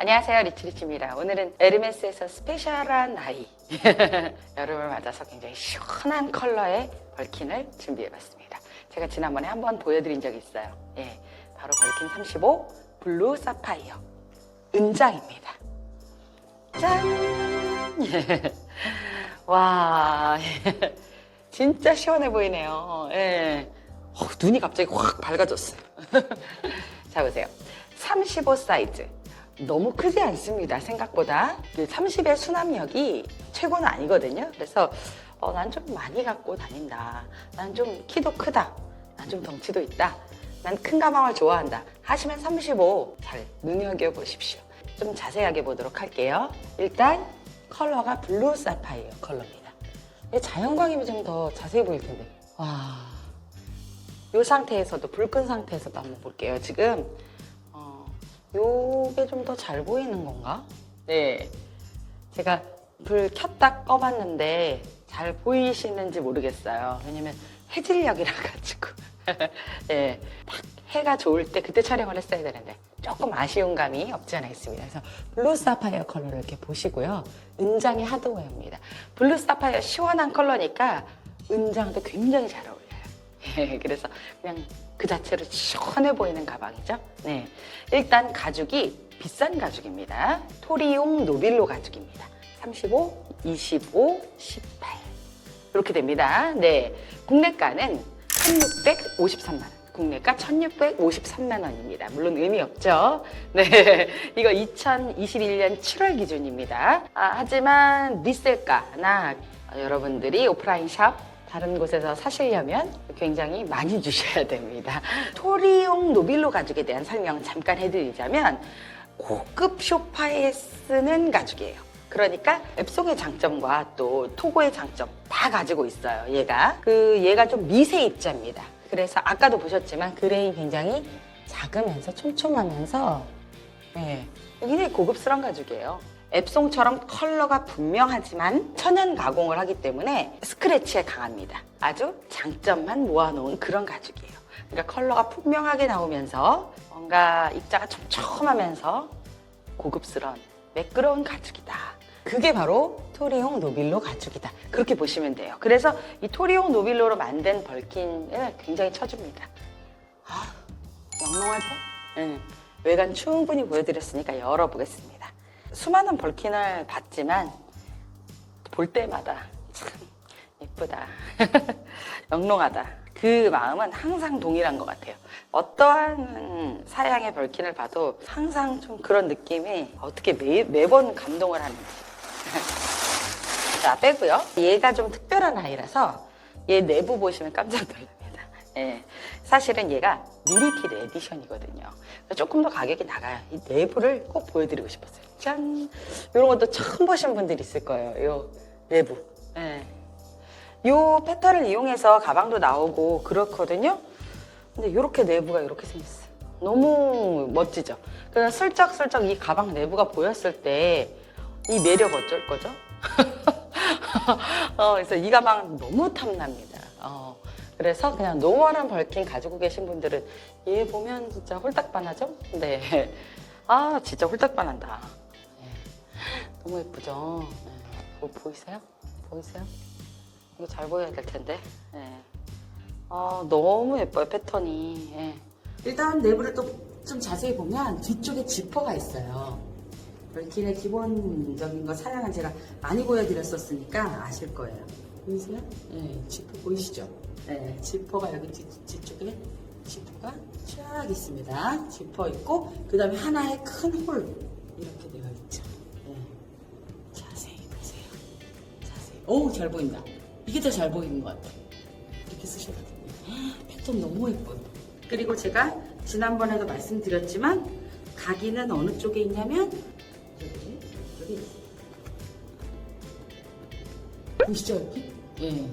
안녕하세요 리치리치입니다 오늘은 에르메스에서 스페셜한 나이 여름을 맞아서 굉장히 시원한 컬러의 벌킨을 준비해봤습니다 제가 지난번에 한번 보여드린 적이 있어요 예, 바로 벌킨 35 블루 사파이어 은장입니다 짠! 예. 와 예. 진짜 시원해 보이네요 예. 어, 눈이 갑자기 확 밝아졌어요 자 보세요 35 사이즈 너무 크지 않습니다 생각보다. 30의 수납력이 최고는 아니거든요. 그래서 어, 난 좀 많이 갖고 다닌다. 난 좀 키도 크다. 난 좀 덩치도 있다. 난 큰 가방을 좋아한다. 하시면 35 잘 눈여겨보십시오. 좀 자세하게 보도록 할게요. 일단 컬러가 블루 사파이어 컬러입니다. 이게 자연광이면 좀 더 자세히 보일 텐데. 와, 이 상태에서도 불 끈 상태에서도 한번 볼게요 지금. 어, 요게 좀 더 잘 보이는 건가? 네. 제가 불 켰다 꺼봤는데 잘 보이시는지 모르겠어요. 왜냐면 해질녘이라 가지고. 네. 딱 해가 좋을 때 그때 촬영을 했어야 되는데 조금 아쉬운 감이 없지 않아 있습니다. 그래서 블루 사파이어 컬러를 이렇게 보시고요. 은장이 하드웨어입니다. 블루 사파이어 시원한 컬러니까 은장도 굉장히 잘 어울려요. 예, 그래서 그냥 그 자체로 시원해 보이는 가방이죠. 네. 일단 가죽이 비싼 가죽입니다. 토리용 노빌로 가죽입니다. 35, 25, 18. 이렇게 됩니다. 네. 국내가는 1653만 원. 국내가 1653만 원입니다. 물론 의미 없죠. 네. 이거 2021년 7월 기준입니다. 아, 하지만 리셀가나 여러분들이 오프라인 샵 다른 곳에서 사시려면 굉장히 많이 주셔야 됩니다. 토리용 노빌로 가죽에 대한 설명 잠깐 해드리자면 고급 쇼파에 쓰는 가죽이에요. 그러니까 앱송의 장점과 또 토고의 장점 다 가지고 있어요. 얘가 그 얘가 좀 미세 입자입니다. 그래서 아까도 보셨지만 그레이 굉장히 작으면서 촘촘하면서 네, 굉장히 고급스러운 가죽이에요. 앱송처럼 컬러가 분명하지만 천연 가공을 하기 때문에 스크래치에 강합니다. 아주 장점만 모아놓은 그런 가죽이에요. 그러니까 컬러가 분명하게 나오면서 뭔가 입자가 촘촘하면서 고급스러운 매끄러운 가죽이다. 그게 바로 토리용 노빌로 가죽이다. 그렇게 보시면 돼요. 그래서 이 토리용 노빌로로 만든 벌킨을 굉장히 쳐줍니다. 아, 영롱하죠? 응. 외관 충분히 보여드렸으니까 열어보겠습니다. 수많은 벌킨을 봤지만 볼 때마다 참 예쁘다. 영롱하다. 그 마음은 항상 동일한 것 같아요. 어떠한 사양의 벌킨을 봐도 항상 좀 그런 느낌이 어떻게 매, 매번 감동을 하는지. 자, 빼고요. 얘가 좀 특별한 아이라서 얘 내부 보시면 깜짝 놀랍니다. 예, 사실은 얘가 리미티드 에디션이거든요. 조금 더 가격이 나가요. 이 내부를 꼭 보여드리고 싶었어요. 짠! 이런 것도 처음 보신 분들이 있을 거예요. 이 내부. 예. 이 패턴을 이용해서 가방도 나오고 그렇거든요. 근데 이렇게 내부가 이렇게 생겼어요. 너무 멋지죠? 그래서 슬쩍슬쩍 이 가방 내부가 보였을 때 이 매력 어쩔 거죠? 어, 그래서 이 가방 너무 탐납니다. 어, 그래서 그냥 노멀한 벌킨 가지고 계신 분들은 얘 보면 진짜 홀딱 반하죠? 네. 아, 진짜 홀딱 반한다. 네. 너무 예쁘죠? 네. 뭐 보이세요? 보이세요? 이거 잘 보여야 될 텐데. 네. 아, 너무 예뻐요, 패턴이. 예. 일단 내부를 또 좀 자세히 보면 뒤쪽에 지퍼가 있어요. 벌킨의 기본적인 거 사양은 제가 많이 보여드렸었으니까 아실 거예요. 보이세요? 네, 지퍼 보이시죠? 네, 지퍼가 여기 뒤, 뒤쪽에 지퍼가 쫙 있습니다. 지퍼 있고 그 다음에 하나의 큰 홀 이렇게 되어 있죠. 네. 자세히 보세요. 자세히. 오, 잘 보인다. 이게 더 잘 보이는 것 같아. 이렇게 쓰셔도 됩니다. 헉, 패턴 너무 예뻐요. 그리고 제가 지난번에도 말씀드렸지만 각인은 어느 쪽에 있냐면 여기, 여기. 보시죠 여기? 예.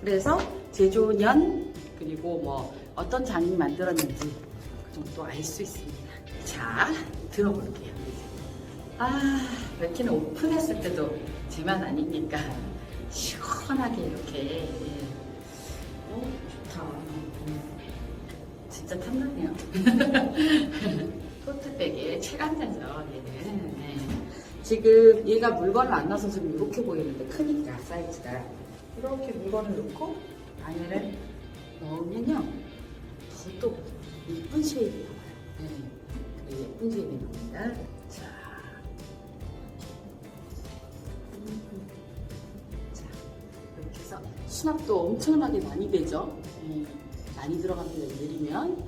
그래서 제조년 그리고 뭐 어떤 장이 만들었는지 그 정도 알 수 있습니다. 자 들어볼게요. 아 이렇게는 오픈했을 때도 제만 아니니까 시원하게 이렇게 예. 오 좋다. 음. 진짜 탐나네요. 토트 핸드백의 최강자죠, 얘는. 네. 지금 얘가 물건을 안 넣어서 좀 이렇게 보이는데 크니까 사이즈가 이렇게 물건을 넣고 안에를 넣으면요 더또 예쁜 쉐입이 나와요. 네. 그 예쁜 쉐입이 나옵니다. 자, 자 이렇게 해서 수납도 엄청나게 많이 되죠. 네. 많이 들어갑니다. 내리면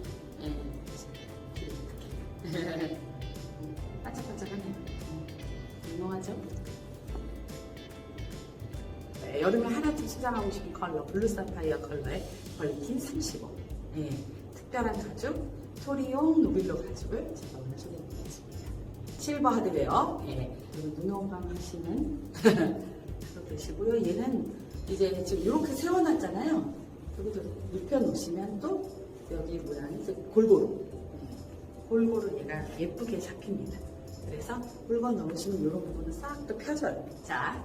여름에 하나쯤 시장하고 싶은 컬러 블루 사파이어 컬러의 벌킨 35 네, 특별한 가죽 토리용 노빌로 가죽을 제가 오늘 소개해드리겠습니다. 실버 하드웨어. 네, 그리고 눈호강 하시는 그거 되시고요. 얘는 이제 지금 이렇게 세워놨잖아요. 여기도 눕혀놓으시면 또 여기 모양이 골고루. 네, 골고루 얘가 예쁘게 잡힙니다. 그래서 물건 넣으시면 이런 부분은 싹 또 펴져요. 자,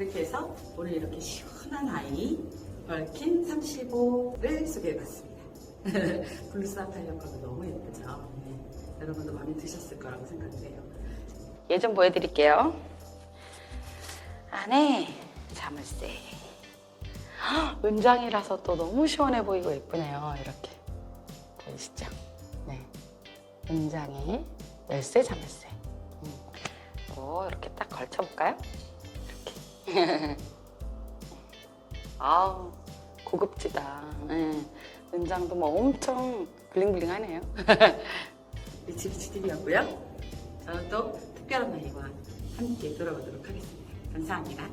이렇게 해서 오늘 이렇게 시원한 아이 벌킨 35를 소개해봤습니다. 블루 사파이어 컬러 너무 예쁘죠? 네. 여러분도 마음에 드셨을 거라고 생각해요. 예전 보여드릴게요. 안에 자물쇠. 헉, 은장이라서 또 너무 시원해 보이고 예쁘네요. 이렇게 보이시죠? 네. 은장에 열쇠 자물쇠. 음. 오, 이렇게 딱 걸쳐볼까요? 이렇게. 아우, 고급지다. 예. 은장도 뭐 엄청 블링블링하네요. 리치비치TV였고요. 저는 또 특별한 날과 함께 돌아오도록 하겠습니다. 감사합니다.